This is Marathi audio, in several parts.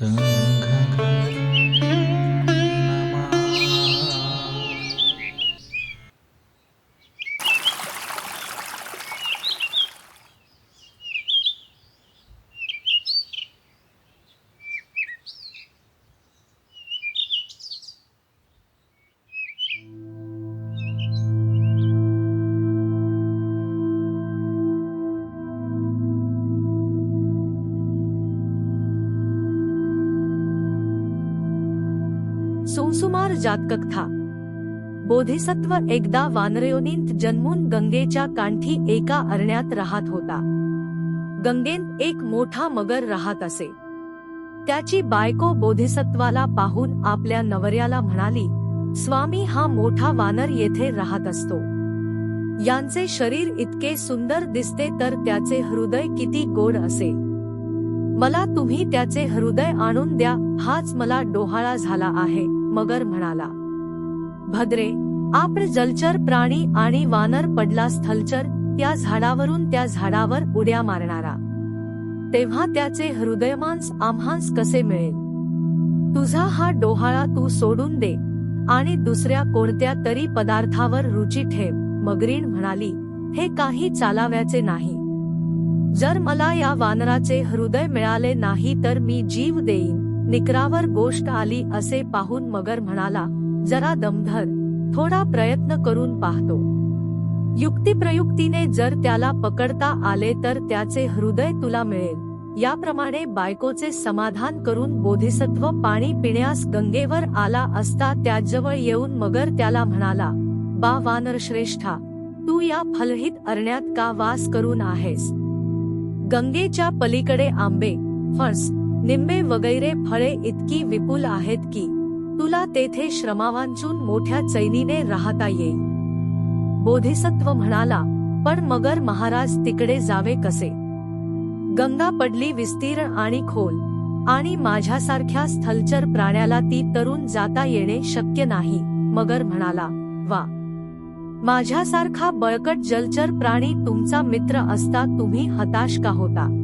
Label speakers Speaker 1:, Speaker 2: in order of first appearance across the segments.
Speaker 1: So. जातककथा बोधिसत्व एकदा वानरयोनींत जन्मून गंगेच्या कांठी एका अरण्यात राहत होता। गंगेत एक मोठा मगर राहत असे। त्याची बायको बोधिसत्वाला पाहून आपल्या नवऱ्याला म्हणाली स्वामी हा मोठा वानर येथे राहत असतो. यांचे शरीर इतके सुंदर दिसते तर त्याचे हृदय किती गोड असेल मला तुम्ही त्याचे हृदय आणून द्या हाच मला डोहाळा झाला आहे मगर म्हणाला. भद्रे आपण जलचर प्राणी आणि वानर पडला स्थलचर त्या झाडावरून त्या झाडावर उड्या मारणारा. तेव्हा त्याचे हृदयमांस आम्हांस कसे मिळेल? तुझा हा डोहाळा तू सोडून दे आणि दुसऱ्या कोणत्या तरी पदार्थावर रुची ठेव मगरीण म्हणाली. हे काही चालाव्याचे नाही. जर मला या वानराचे हृदय मिळाले नाही तर मी जीव देईन. निकरावर गोष्ट आली असे पाहून मगर म्हणाला जरा दमधर थोडा प्रयत्न करून पाहतो. युक्तिप्रयुक्तीने जर त्याला पकडता आले तर त्याचे हृदय तुला मिळेल. याप्रमाणे बायकोचे समाधान करून बोधिसत्व पाणी पिण्यास गंगेवर आला असता त्याजवळ येऊन मगर त्याला म्हणाला बा वानर श्रेष्ठा तू या फलहित अरण्यात का वास करून आहेस? गंगेच्या पलीकडे आंबे फणस निंबे वगैरे फळे इतकी विपुल आहेत की तुला तेथे श्रमावांचून मोठ्या चैनीने राहता येईल. बोधिसत्व म्हणाला पण मगर महाराज तिकडे जावे कसे? गंगा पडली विस्तीर्ण आणि खोल आणि माझ्यासारख्या स्थलचर प्राण्याला ती तरुण जाता येणे शक्य नाही. मगर म्हणाला वा माझ्यासारखा बळकट जलचर प्राणी तुमचा मित्र असता तुम्ही हताश का होता?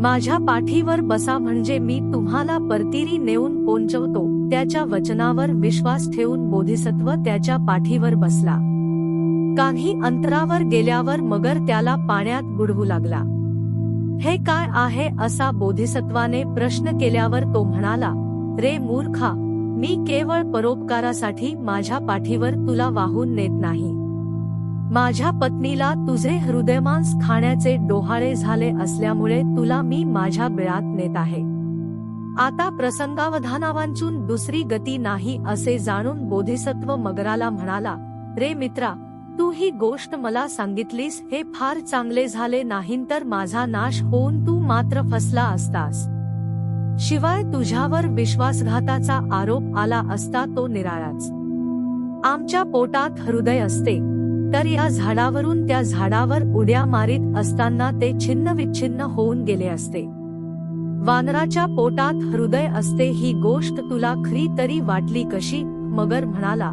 Speaker 1: माझ्या पाठीवर बसा म्हणजे मी तुम्हाला परतिरी नेऊन पोंचवतो त्याच्या वचनावर विश्वास ठेवून बोधिसत्व त्याच्या पाठीवर बसला. काही अंतरावर गेल्यावर मगर त्याला पाण्यात बुडवू लागला. हे काय आहे? असा बोधिसत्वाने प्रश्न केल्यावर तो म्हणाला रे मूर्खा मी केवळ परोपकारासाठी माझ्या पाठीवर तुला वाहून नेत नाही. माझ्या पत्नीला तुझे हृदयमांस खाण्याचे डोहाळे झाले असल्यामुळे तुला मी माझ्या बिळात नेत आहे. आता प्रसंगावधानावांचून दुसरी गती नाही असे जाणून बोधिसत्व मगराला म्हणाला रे मित्रा तू ही गोष्ट मला सांगितलीस हे फार चांगले झाले नाही तर माझा नाश होऊन तू मात्र फसला असतास. शिवाय तुझ्यावर विश्वासघाताचा आरोप आला असता तो निराळाच. आमच्या पोटात हृदय असते तर या झाडावरून त्या झाडावर उड्या मारीत असताना ते छिन्न विच्छिन्न होऊन गेले असते. वानराच्या पोटात हृदय असते ही गोष्ट तुला खरी तरी वाटली कशी? मगर म्हणाला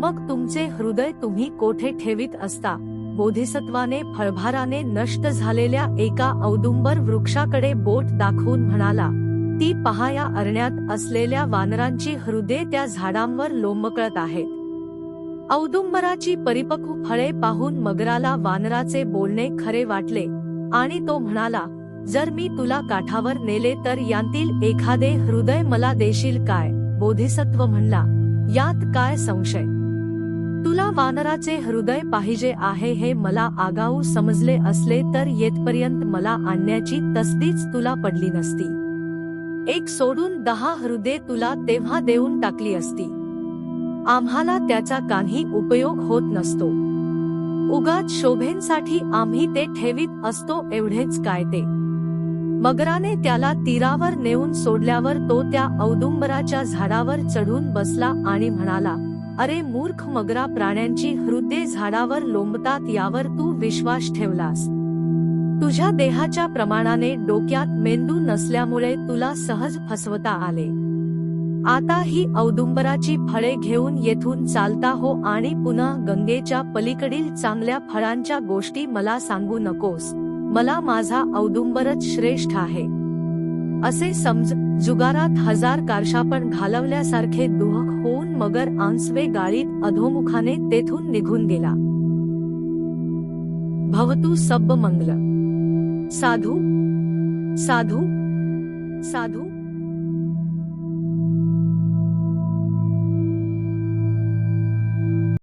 Speaker 1: मग तुमचे हृदय तुम्ही कोठे ठेवीत असता? बोधिसत्वाने फळभाराने नष्ट झालेल्या एका औदुंबर वृक्षाकडे बोट दाखवून म्हणाला ती पहा या अरण्यात असलेल्या वानरांची हृदय त्या झाडांवर लोंबकळत आहेत. औदुंबराची परिपक्व फळे पाहून मगराला वानराचे बोलणे खरे वाटले आणि तो म्हणाला जर मी तुला काठावर नेले तर यांतील एखादे हृदय मला देशील काय? बोधिसत्व म्हणला यात काय संशय? तुला वानराचे हृदय पाहिजे आहे हे मला आगाऊ समजले असले तर येतपर्यंत मला आणण्याची तसदीच तुला पडली नसती. एक सोडून दहा हृदय तुला तेव्हा देऊन टाकली असती. आम्हाला त्याचा काही उपयोग होत नसतो. उगाच शोभेंसाठी आम्ही ते ठेवीत असतो एवढेच काय ते. मगराने त्याला तीरावर नेऊन सोडल्यावर तो त्या औदुंबराच्या झाडावर चढून बसला आणि म्हणाला अरे मूर्ख मगरा प्राण्यांची हृदय झाडावर लोंबतात यावर तू विश्वास ठेवलास. तुझ्या देहाच्या प्रमाणाने डोक्यात मेंदू नसल्यामुळे तुला सहज फसवता आले. आता ही औदुंबराची फळे घेऊन येथून चालता हो आणि पुन्हा गंगेच्या पलीकडील चांगल्या फळांच्या गोष्टी मला सांगू नकोस. मला माझा औदुंबरच श्रेष्ठ आहे. असे समज जुगारात हजार कारशापण घालवल्यासारखे दुहक होऊन मगर आंसवे गाळीत अधोमुखाने तेथून निघून गेला. भवतु सब्ब मंगल साधू साधू साधू